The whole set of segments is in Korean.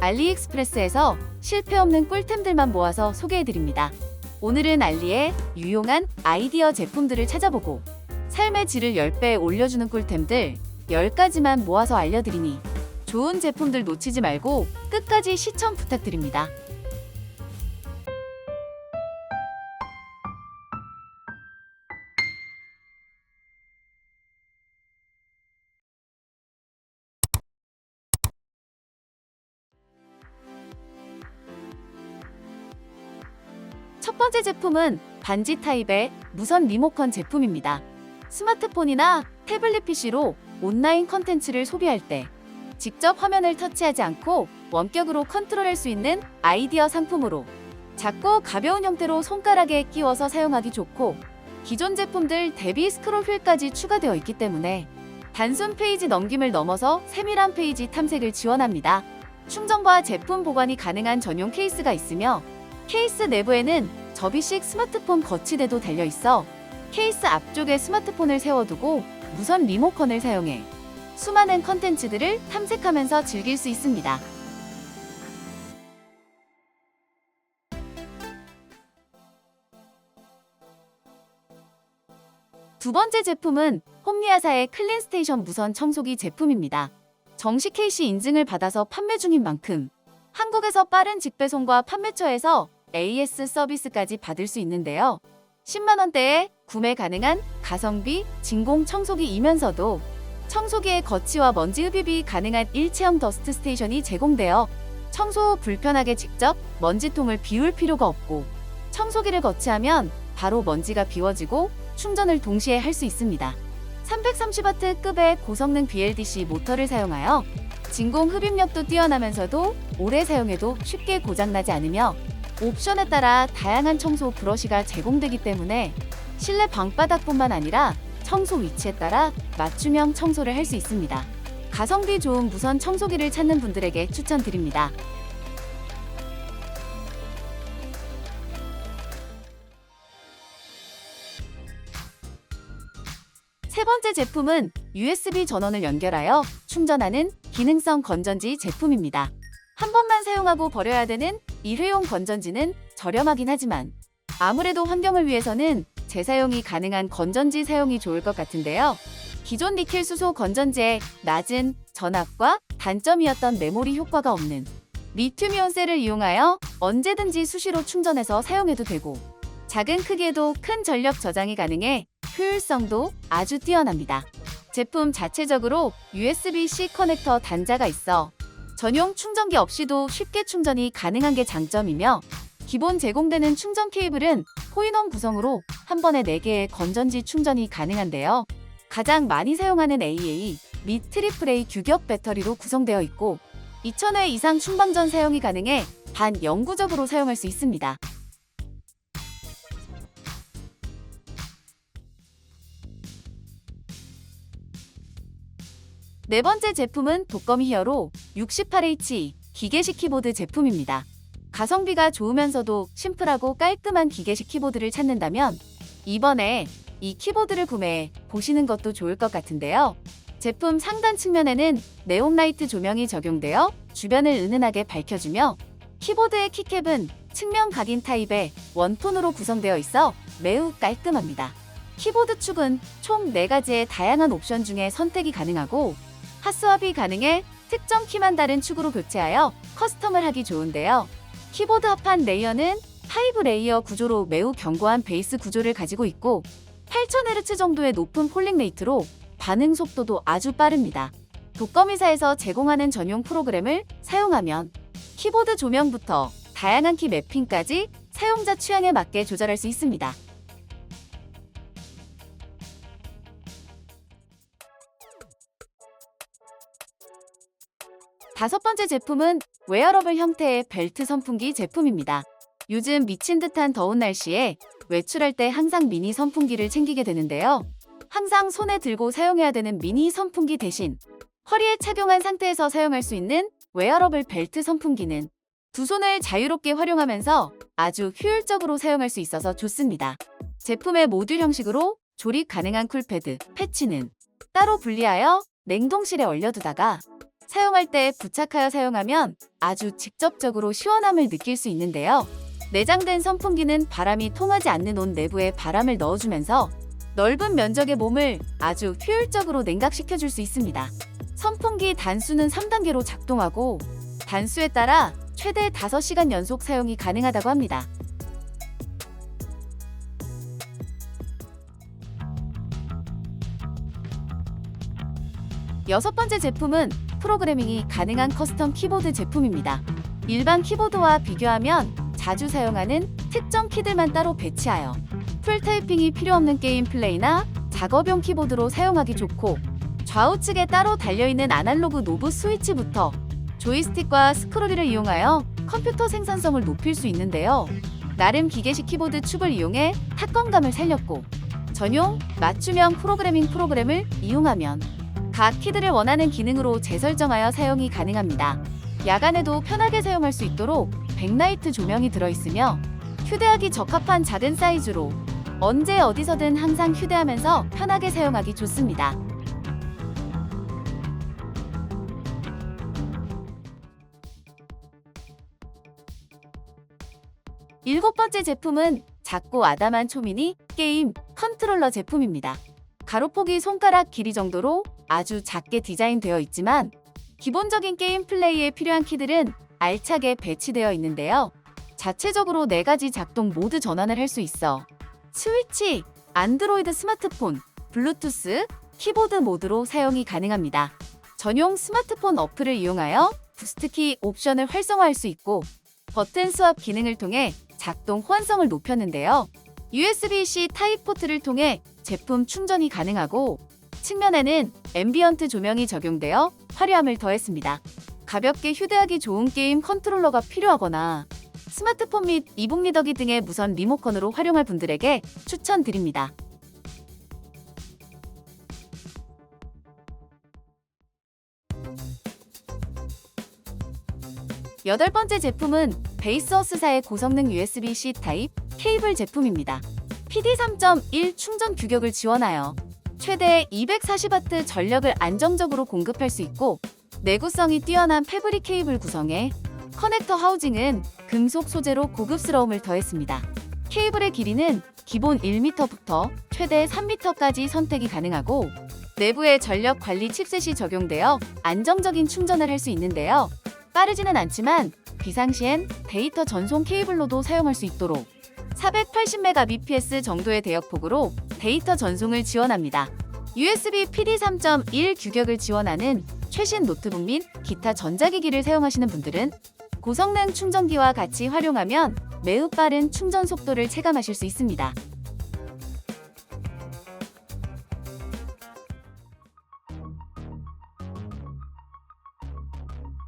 알리익스프레스에서 실패 없는 꿀템들만 모아서 소개해드립니다. 오늘은 알리의 유용한 아이디어 제품들을 찾아보고 삶의 질을 10배 올려주는 꿀템들 10가지만 모아서 알려드리니 좋은 제품들 놓치지 말고 끝까지 시청 부탁드립니다. 첫 번째 제품은 반지 타입의 무선 리모컨 제품입니다. 스마트폰이나 태블릿 PC로 온라인 컨텐츠를 소비할 때 직접 화면을 터치하지 않고 원격으로 컨트롤할 수 있는 아이디어 상품으로 작고 가벼운 형태로 손가락에 끼워서 사용하기 좋고 기존 제품들 대비 스크롤 휠까지 추가되어 있기 때문에 단순 페이지 넘김을 넘어서 세밀한 페이지 탐색을 지원합니다. 충전과 제품 보관이 가능한 전용 케이스가 있으며 케이스 내부에는 접이식 스마트폰 거치대도 달려 있어 케이스 앞쪽에 스마트폰을 세워두고 무선 리모컨을 사용해 수많은 컨텐츠들을 탐색하면서 즐길 수 있습니다. 두 번째 제품은 홈리아사의 클린스테이션 무선 청소기 제품입니다. 정식 KC 인증을 받아서 판매 중인 만큼 한국에서 빠른 직배송과 판매처에서 AS 서비스까지 받을 수 있는데요. 10만 원대에 구매 가능한 가성비 진공 청소기이면서도 청소기의 거치와 먼지 흡입이 가능한 일체형 더스트 스테이션이 제공되어 청소 후 불편하게 직접 먼지통을 비울 필요가 없고 청소기를 거치하면 바로 먼지가 비워지고 충전을 동시에 할 수 있습니다. 330W급의 고성능 BLDC 모터를 사용하여 진공 흡입력도 뛰어나면서도 오래 사용해도 쉽게 고장나지 않으며 옵션에 따라 다양한 청소 브러쉬가 제공되기 때문에 실내 방바닥뿐만 아니라 청소 위치에 따라 맞춤형 청소를 할 수 있습니다. 가성비 좋은 무선 청소기를 찾는 분들에게 추천드립니다. 세 번째 제품은 USB 전원을 연결하여 충전하는 기능성 건전지 제품입니다. 한 번만 사용하고 버려야 되는 일회용 건전지는 저렴하긴 하지만 아무래도 환경을 위해서는 재사용이 가능한 건전지 사용이 좋을 것 같은데요. 기존 니켈 수소 건전지의 낮은 전압과 단점이었던 메모리 효과가 없는 리튬이온 셀을 이용하여 언제든지 수시로 충전해서 사용해도 되고 작은 크기에도 큰 전력 저장이 가능해 효율성도 아주 뛰어납니다. 제품 자체적으로 USB-C 커넥터 단자가 있어 전용 충전기 없이도 쉽게 충전이 가능한 게 장점이며 기본 제공되는 충전 케이블은 포인원 구성으로 한 번에 4개의 건전지 충전이 가능한데요. 가장 많이 사용하는 AA 및 트리플 A 규격 배터리로 구성되어 있고 2000회 이상 충방 전 사용이 가능해 반영구적으로 사용할 수 있습니다. 네 번째 제품은 독거미 히어로 68H 기계식 키보드 제품입니다. 가성비가 좋으면서도 심플하고 깔끔한 기계식 키보드를 찾는다면 이번에 이 키보드를 구매해 보시는 것도 좋을 것 같은데요. 제품 상단 측면에는 네온라이트 조명이 적용되어 주변을 은은하게 밝혀주며 키보드의 키캡은 측면 각인 타입의 원톤으로 구성되어 있어 매우 깔끔합니다. 키보드 축은 총 4가지의 다양한 옵션 중에 선택이 가능하고 핫스왑이 가능해 특정 키만 다른 축으로 교체하여 커스텀을 하기 좋은데요. 키보드 합판 레이어는 파이브 레이어 구조로 매우 견고한 베이스 구조를 가지고 있고 8000Hz 정도의 높은 폴링 레이트로 반응 속도도 아주 빠릅니다. 독거미사에서 제공하는 전용 프로그램을 사용하면 키보드 조명부터 다양한 키 매핑까지 사용자 취향에 맞게 조절할 수 있습니다. 다섯 번째 제품은 웨어러블 형태의 벨트 선풍기 제품입니다. 요즘 미친 듯한 더운 날씨에 외출할 때 항상 미니 선풍기를 챙기게 되는데요. 항상 손에 들고 사용해야 되는 미니 선풍기 대신 허리에 착용한 상태에서 사용할 수 있는 웨어러블 벨트 선풍기는 두 손을 자유롭게 활용하면서 아주 효율적으로 사용할 수 있어서 좋습니다. 제품의 모듈 형식으로 조립 가능한 쿨패드, 패치는 따로 분리하여 냉동실에 얼려두다가 사용할 때 부착하여 사용하면 아주 직접적으로 시원함을 느낄 수 있는데요. 내장된 선풍기는 바람이 통하지 않는 옷 내부에 바람을 넣어주면서 넓은 면적의 몸을 아주 효율적으로 냉각시켜 줄 수 있습니다. 선풍기 단수는 3단계로 작동하고 단수에 따라 최대 5시간 연속 사용이 가능하다고 합니다. 여섯 번째 제품은 프로그래밍이 가능한 커스텀 키보드 제품입니다. 일반 키보드와 비교하면 자주 사용하는 특정 키들만 따로 배치하여 풀타이핑이 필요 없는 게임 플레이나 작업용 키보드로 사용하기 좋고 좌우측에 따로 달려있는 아날로그 노브 스위치부터 조이스틱과 스크롤을 이용하여 컴퓨터 생산성을 높일 수 있는데요. 나름 기계식 키보드 축을 이용해 타건감을 살렸고 전용 맞춤형 프로그래밍 프로그램을 이용하면 각 키들을 원하는 기능으로 재설정하여 사용이 가능합니다. 야간에도 편하게 사용할 수 있도록 백라이트 조명이 들어있으며 휴대하기 적합한 작은 사이즈로 언제 어디서든 항상 휴대하면서 편하게 사용하기 좋습니다. 일곱 번째 제품은 작고 아담한 초미니 게임 컨트롤러 제품입니다. 가로폭이 손가락 길이 정도로 아주 작게 디자인되어 있지만 기본적인 게임 플레이에 필요한 키들은 알차게 배치되어 있는데요. 자체적으로 4가지 작동 모드 전환을 할 수 있어 스위치, 안드로이드 스마트폰, 블루투스, 키보드 모드로 사용이 가능합니다. 전용 스마트폰 어플을 이용하여 부스트키 옵션을 활성화할 수 있고 버튼 스왑 기능을 통해 작동 호환성을 높였는데요. USB-C 타입 포트를 통해 제품 충전이 가능하고 측면에는 앰비언트 조명이 적용되어 화려함을 더했습니다. 가볍게 휴대하기 좋은 게임 컨트롤러가 필요하거나 스마트폰 및 이북 리더기 등의 무선 리모컨으로 활용할 분들에게 추천드립니다. 여덟 번째 제품은 베이스어스사의 고성능 USB-C 타입 케이블 제품입니다. PD 3.1 충전 규격을 지원하여 최대 240W 전력을 안정적으로 공급할 수 있고 내구성이 뛰어난 패브릭 케이블 구성에 커넥터 하우징은 금속 소재로 고급스러움을 더했습니다. 케이블의 길이는 기본 1m부터 최대 3m까지 선택이 가능하고 내부에 전력 관리 칩셋이 적용되어 안정적인 충전을 할 수 있는데요. 빠르지는 않지만 비상시엔 데이터 전송 케이블로도 사용할 수 있도록 480Mbps 정도의 대역폭으로 데이터 전송을 지원합니다. USB PD 3.1 규격을 지원하는 최신 노트북 및 기타 전자기기를 사용하시는 분들은 고성능 충전기와 같이 활용하면 매우 빠른 충전 속도를 체감하실 수 있습니다.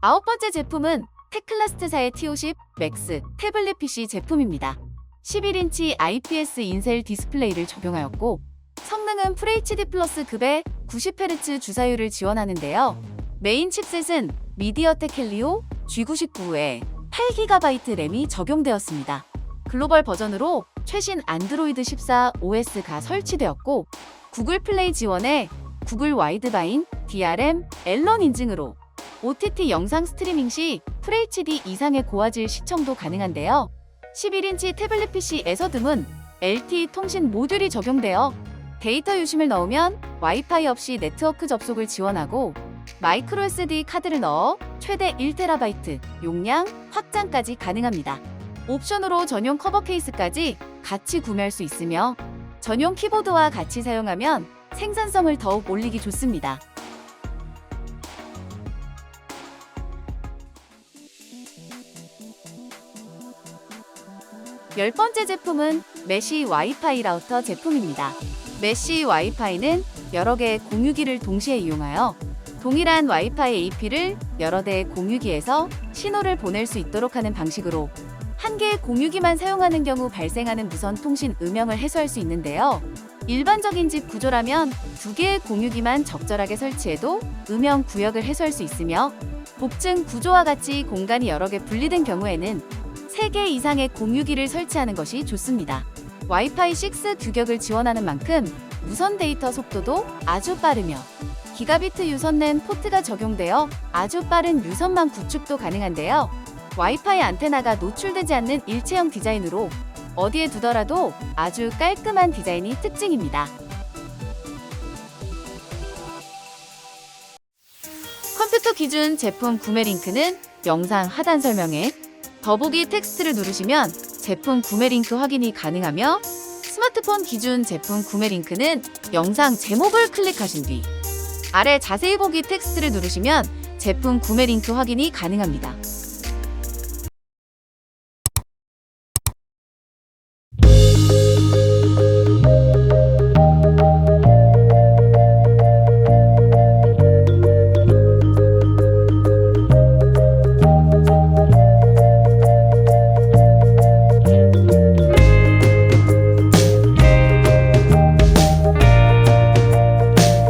아홉 번째 제품은 테클라스트사의 T50 맥스 태블릿 PC 제품입니다. 11인치 IPS 인셀 디스플레이를 적용하였고 성능은 FHD 플러스 급의 90Hz 주사율을 지원하는데요. 메인 칩셋은 미디어텍 헬리오 G99에 8GB 램이 적용되었습니다. 글로벌 버전으로 최신 안드로이드 14 OS가 설치되었고 구글 플레이 지원에 구글 와이드바인, DRM, 앨런 인증으로 OTT 영상 스트리밍 시 FHD 이상의 고화질 시청도 가능한데요. 11인치 태블릿 PC에서 등은 LTE 통신 모듈이 적용되어 데이터 유심을 넣으면 와이파이 없이 네트워크 접속을 지원하고 마이크로 SD 카드를 넣어 최대 1TB 용량 확장까지 가능합니다. 옵션으로 전용 커버 케이스까지 같이 구매할 수 있으며 전용 키보드와 같이 사용하면 생산성을 더욱 올리기 좋습니다. 열 번째 제품은 메시 와이파이 라우터 제품입니다. 메시 와이파이는 여러 개의 공유기를 동시에 이용하여 동일한 와이파이 AP를 여러 대의 공유기에서 신호를 보낼 수 있도록 하는 방식으로 한 개의 공유기만 사용하는 경우 발생하는 무선 통신 음영을 해소할 수 있는데요. 일반적인 집 구조라면 두 개의 공유기만 적절하게 설치해도 음영 구역을 해소할 수 있으며 복층 구조와 같이 공간이 여러 개 분리된 경우에는 3개 이상의 공유기를 설치하는 것이 좋습니다. 와이파이 6 규격을 지원하는 만큼 무선 데이터 속도도 아주 빠르며 기가비트 유선 랜 포트가 적용되어 아주 빠른 유선망 구축도 가능한데요. 와이파이 안테나가 노출되지 않는 일체형 디자인으로 어디에 두더라도 아주 깔끔한 디자인이 특징입니다. 컴퓨터 기준 제품 구매 링크는 영상 하단 설명에 더보기 텍스트를 누르시면 제품 구매 링크 확인이 가능하며 스마트폰 기준 제품 구매 링크는 영상 제목을 클릭하신 뒤 아래 자세히 보기 텍스트를 누르시면 제품 구매 링크 확인이 가능합니다.